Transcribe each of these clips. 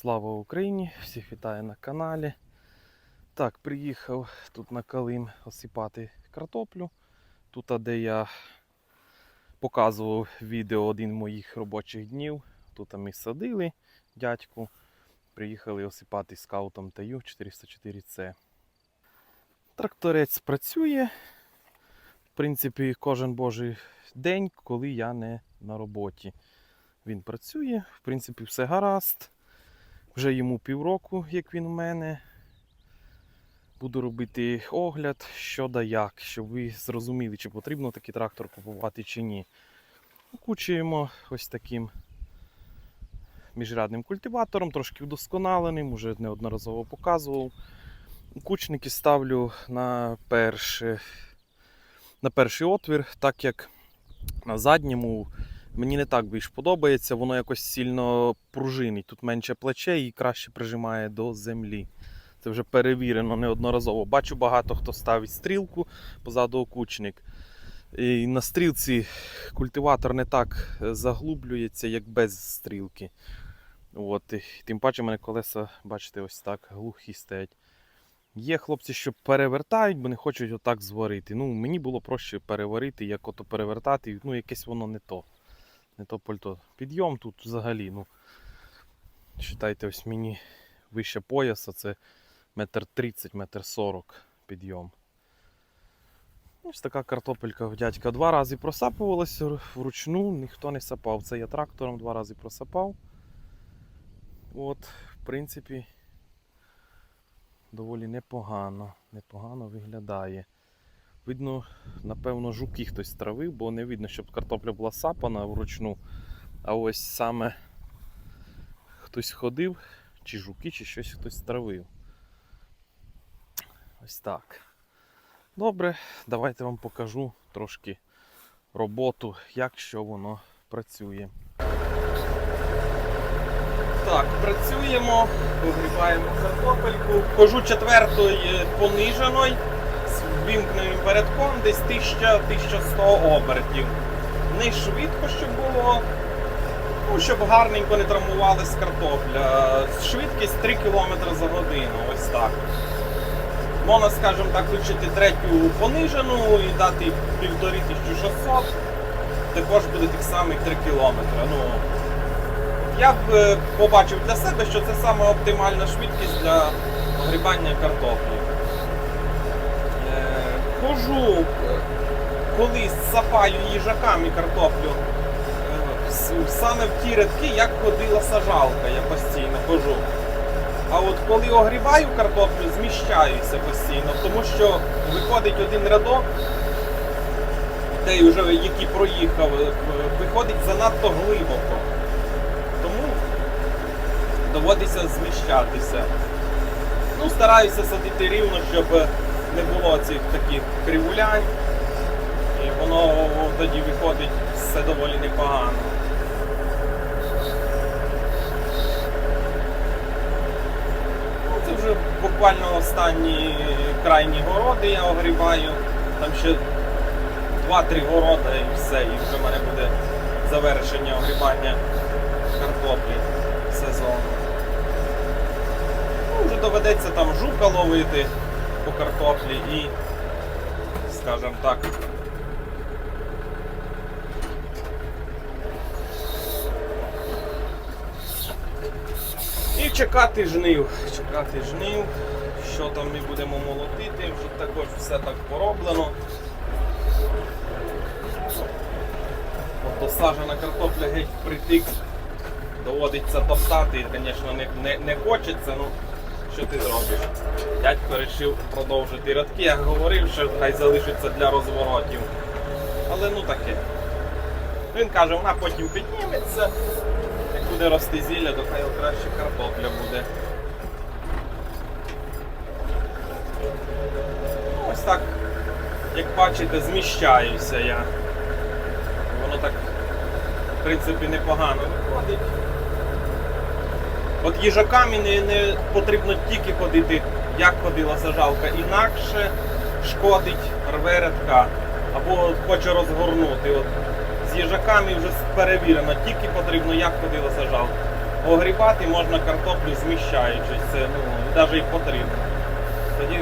Слава Україні! Всіх вітаю на каналі. Так, приїхав тут на Калим осипати картоплю. Тут, де я показував відео один з моїх робочих днів. Тут ми садили дядьку. Приїхали осипати скаутом ТАЮ 404C. Тракторець працює. В принципі, кожен божий день, коли я не на роботі. Він працює, в принципі, все гаразд. Вже йому півроку, як він у мене. Буду робити огляд, що да як, щоб ви зрозуміли, чи потрібно такий трактор купувати чи ні. Окучуємо ось таким міжрядним культиватором, трошки вдосконаленим, уже неодноразово показував. Кучники ставлю на, перше, на перший отвір, так як на задньому Мені не так більш подобається, воно якось сильно пружинить. Тут менше плече і краще прижимає до землі. Це вже перевірено неодноразово. Бачу, багато хто ставить стрілку позаду окучник. І на стрілці культиватор не так заглублюється, як без стрілки. От. Тим паче, мене колеса, бачите, ось так глухі стоять. Є хлопці, що перевертають, бо не хочуть отак зварити. Ну, мені було проще переварити, як ото перевертати, ну якесь воно не то не то пальто. Підйом тут взагалі, ну, вважайте, ось мені вище пояса, це метр тридцять, метр сорок підйом. Ось така картопелька в дядька два рази просапувалася вручну, ніхто не сапав. Це я трактором два рази просапав. От, в принципі, доволі непогано, непогано виглядає. Видно, напевно, жуки хтось травив, бо не видно, щоб картопля була сапана вручну. А ось саме хтось ходив, чи жуки, чи щось хтось травив. Ось так. Добре, давайте вам покажу трошки роботу, як що воно працює. Так, працюємо, погрібаємо картопельку. Хожу четвертої пониженої з вімкненим передком, десь 1000-1100 обертів. Не швидко, щоб було, ну, щоб гарненько не травмувалась картопля. Швидкість 3 км за годину. Ось так. Можна, скажімо так, включити третю понижену і дати 1500. Також буде тих самих 3 км. Ну, я б е, побачив для себе, що це саме оптимальна швидкість для погрібання картоплі. Хожу, е, коли сапаю їжаками картоплю, е, саме в ті рядки, як ходила сажалка, я постійно хожу. А от коли огрібаю картоплю, зміщаюся постійно, тому що виходить один рядок, той вже який проїхав, е, виходить занадто глибоко. Тому доводиться зміщатися. Ну, стараюся садити рівно, щоб не було цих таких кривулянь. І воно тоді виходить все доволі непогано. Ну, це вже буквально останні крайні городи я огрібаю. Там ще 2-3 городи і все, і вже в мене буде завершення огрібання картоплі сезону. Ну, вже доведеться там жука ловити по картоплі і, скажімо так, і чекати жнив. Чекати жнив, що там ми будемо молотити, вже також все так пороблено. Досажена картопля геть притик. Доводиться топтати, звісно, не, не, не хочеться, ну що ти зробиш? Дядько вирішив продовжити рядки, я говорив, що хай залишиться для розворотів. Але ну таке. Він каже, вона потім підніметься, як буде рости зілля, то хай краще картопля буде. Ось так, як бачите, зміщаюся я. Воно так, в принципі, непогано виходить. От їжаками не, не потрібно тільки ходити, як ходила сажалка, інакше шкодить рве рядка. Або хоче розгорнути. От з їжаками вже перевірено, тільки потрібно, як ходила сажалка. Огрібати можна картоплю зміщаючись, це ну, навіть і потрібно. Тоді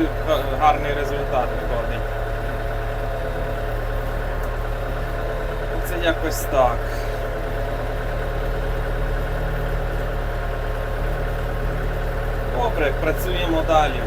гарний результат виходить. Це якось так. Добре, працюємо далі.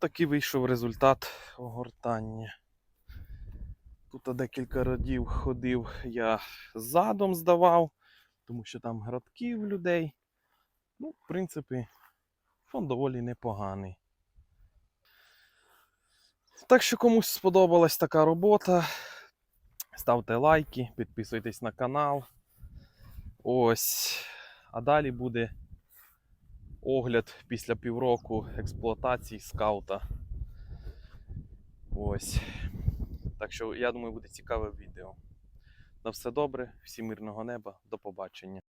Такий вийшов результат огортання. Тут декілька радів ходив, я задом здавав, тому що там градки в людей. Ну, в принципі, фон доволі непоганий. Так що комусь сподобалась така робота. Ставте лайки, підписуйтесь на канал. Ось. А далі буде огляд після півроку експлуатації скаута. Ось. Так що, я думаю, буде цікаве відео. На все добре, всім мирного неба, до побачення.